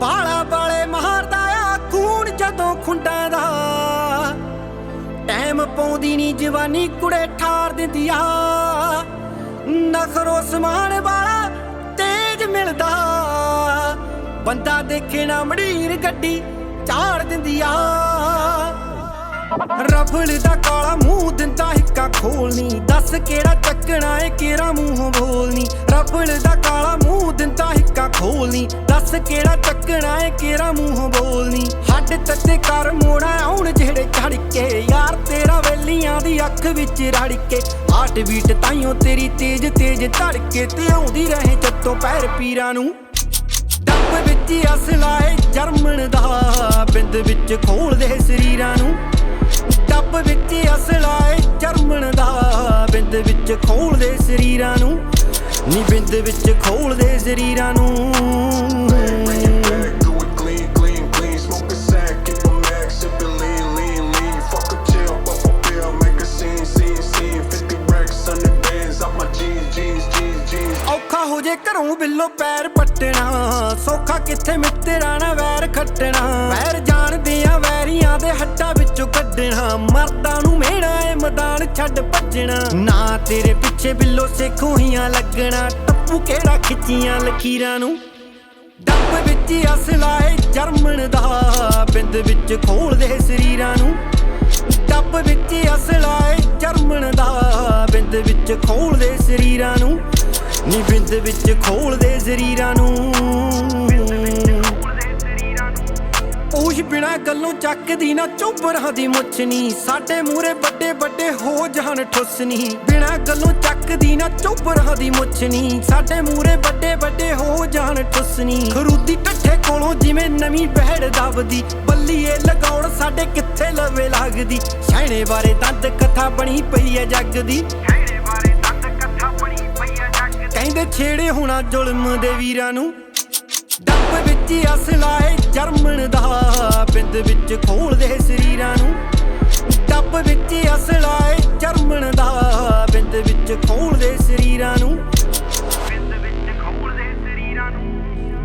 ਬਾਲਾ ਬਾਲੇ ਮਾਰਦਾ ਆ, ਖੂਨ ਜਦੋਂ ਖੁੰਡਾਂ ਦਾ। ਟਾਈਮ ਪਾਉਂਦੀ ਨਹੀਂ ਜਵਾਨੀ, ਕੁੜੇ ਠਾਰ ਦਿੰਦੀ ਆ। ਨਖਰੋ ਸਮਾਨ ਵਾਲਾ ਤੇਜ ਮਿਲਦਾ। ਬੰਦਾ ਦੇਖੇ ਨਾ ਮੜੀਰ ਗੱਡੀ ਝਾੜ ਦਿੰਦੀ ਆ। ਰਫਲ ਦਾ ਕਾਲਾ ਮੂੰਹ ਦਿੰਦਾ ਹਿੱਕਾ ਖੋਲਨੀ ਦੱਸ ਕਿਹੜਾ ਚੱਕਣਾ ਏ ਕਿਹੜਾ ਮੂੰਹ ਬੋਲਨੀ ਰਫਲ ਦਾ ਕਾਲਾ ਮੂੰਹ ਦਿੰਦਾ ਹਿੱਕਾ ਖੋਲਨੀ ਦੱਸ ਕਿਹੜਾ ਚੱਕਣਾ ਏ, ਕਿਹੜਾ ਮੂੰਹੋਂ ਬੋਲਨੀ ਹੱਡ ਤੱਤੇ ਕਰ ਮੋੜਾ, ਆਉਣ ਜਿਹੜੇ ਛੜ ਕੇ ਯਾਰ ਤੇਰਾ ਵੇਲੀਆਂ ਦੀ ਅੱਖ ਵਿੱਚ ਰੜ ਕੇ ਹਾਰਟ ਬੀਟ ਤਾਈਓ ਤੇਰੀ ਤੇਜ਼ ਤੇਜ਼ ਧੜਕੇ ਤੇ ਆਉਂਦੀ ਰਹੇ ਜੱਤੋਂ ਪੈਰ ਪੀਰਾਂ ਨੂੰ। ਡੱਬ ਵਿੱਚ ਹੀ ਅਸਲਾ ਏ ਜਰਮਨ ਦਾ। ਬਿੰਦ ਵਿੱਚ ਖੋਲਦੇ ਸਰੀਰਾਂ ਨੂੰ। ਡੱਬ ਵਿੱਚ ਹੀ ਅਸਲਾ ਏ ਜਰਮਨ ਦਾ। ਬਿੰਦ ਵਿੱਚ ਖੋਲਦੇ ਸਰੀਰਾਂ ਨੂੰ। ਨੀ ਬਿੰਦ ਵਿੱਚ ਖੋਲਦੇ ਜ਼ਰੀਰਾਂ ਨੂੰ। ਹੋ ਜੇ ਘਰੋਂ ਬਿੱਲੋ ਪੈਰ ਪੱਟਣਾ। ਸੌਖਾ ਕਿੱਥੇ ਮਿੱਤਰਾਂ ਨਾਲ ਵੈਰ ਖੱਟਣਾ। ਵੈਰ ਜਾਣਦੇ ਆ ਵੈਰੀਆਂ ਦੇ ਹੱਟਾਂ ਵਿੱਚੋਂ ਕੱਢਣਾ। ਮਰਦਾਂ ਨੂੰ ਮਿਹਣਾ ਏ, ਮੈਦਾਨ ਛੱਡ ਭੱਜਣਾ। ਨਾ ਤੇਰੇ ਪਿੱਛੇ ਬਿੱਲੋ ਸੇਖੋਹੀਆਂ ਲੱਗਣਾ। ਟੱਪੂ ਕਿਹੜਾ ਖਿੱਚੀਆਂ ਲਕੀਰਾਂ ਨੂੰ? ਡੱਬ ਵਿੱਚ ਹੀ ਅਸਲਾ ਏ ਜਰਮਨ ਦਾ। ਬਿੰਦ ਵਿੱਚ ਖੋਲਦੇ ਸਰੀਰਾਂ ਨੂੰ। ਡੱਬ ਵਿੱਚ ਹੀ ਅਸਲਾ ਏ ਜਰਮਨ ਦਾ। ਬਿੰਦ ਵਿੱਚ ਖੋਲਦੇ ਸਰੀਰਾਂ ਨੂੰ। ਨੀ ਬਿੰਦ ਵਿੱਚ ਖੋਲਦੇ ਸਰੀਰਾਂ ਨੂੰ। ਪੂਛ ਬਿਨਾ ਗੱਲੋਂ ਚੱਕਦੀ ਨਾ ਚੁੱਪਰਾਂ ਦੀ ਮੁੱਛਨੀ। ਸਾਡੇ ਮੂਰੇ ਵੱਡੇ ਵੱਡੇ ਹੋ ਜਾਣ ਠੁਸਨੀ। ਬਿਨਾ ਗੱਲੋਂ ਚੱਕਦੀ ਨਾ ਚੁੱਪਰਾਂ ਦੀ ਮੁੱਛ ਸਾਡੇ ਮੂਰੇ ਵੱਡੇ ਵੱਡੇ ਹੋ ਜਾਣ ਠੁੱਸ ਨੀ ਟੱਠੇ ਕੋਲੋਂ ਜਿਵੇਂ ਨਵੀਂ ਬਹਿੜ ਦਬਦੀ। ਬੱਲੀਏ ਲਗਾਉਣ ਸਾਡੇ ਕਿੱਥੇ ਲਵੇ ਲੱਗਦੀ। ਸਹਿਣੇ ਬਾਰੇ ਦੰਦ ਕਥਾ ਬਣੀ ਪਈ ਐ ਜੱਗ ਦੀ ਕਹਿੰਦੇ ਛੇੜੇ ਹੋਣਾ ਜ਼ੁਲਮ ਦੇ ਵੀਰਾਂ ਨੂੰ। ਡੱਬ ਵਿੱਚ ਹੀ ਅਸਲਾ ਏ ਜਰਮਨ ਦਾ ਬਿੰਦ ਵਿੱਚ ਖੋਲਦੇ ਸਰੀਰਾਂ ਨੂੰ। ਡੱਬ ਵਿੱਚ ਹੀ ਅਸਲਾ ਏ ਜਰਮਨ ਦਾ ਬਿੰਦ ਵਿੱਚ ਖੋਲਦੇ ਸਰੀਰਾਂ ਨੂੰ।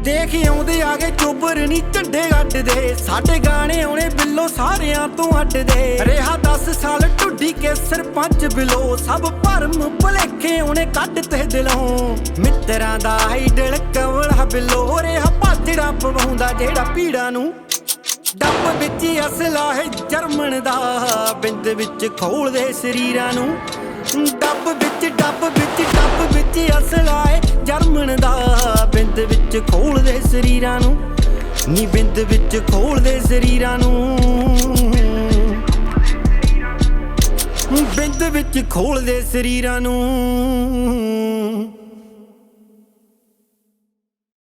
ਦੇਖ ਆਉਂਦੇ ਆਗੇ ਚੋਬਰ ਨਹੀਂ ਝੰਡੇ ਗੱਡਦੇ। ਸਾਡੇ ਗਾਣੇ ਆਉਣੇ ਬਿੱਲੋ, ਸਾਰਿਆਂ ਤੋਂ ਅੱਡਦੇ। ਰਿਹਾ 10 ਸਾਲ ਢੁੱਡੀ ਕੇ ਸਰਪੰਚ ਬਿਲੋ, ਸਭ ਭਰਮ ਭਲੇਖੇ ਆਉਣੇ ਕੱਢ ਤੇ ਦਿਲੋਂ। ਮਿੱਤਰਾਂ ਦਾ ਆਈਡਲ ਕਵਲਾ ਬਿਲੋ, ਰਿਹਾ ਭਾਜੜਾ ਪਵਾਉਂਦਾ ਜਿਹੜਾ ਪੀੜਾ ਨੂੰ ਡੱਬ ਵਿੱਚ ਅਸਲਾ ਹੈ ਜਰਮਨ ਦਾ। ਬਿੰਦ ਵਿੱਚ ਖੋਲਦੇ ਸਰੀਰਾਂ ਨੂੰ ਡੱਬ ਵਿੱਚ ਡੱਬ ਵਿੱਚ ਡੱਬ ਵਿੱਚ ਬਿੰਦ ਵਿੱਚ ਖੋਲਦੇ ਸਰੀਰਾਂ ਨੂੰ, ਨੀ ਬਿੰਦ ਵਿੱਚ ਖੋਲਦੇ ਸਰੀਰਾਂ ਨੂੰ। ਬਿੰਦ ਵਿੱਚ ਖੋਲਦੇ ਸਰੀਰਾਂ ਨੂੰ।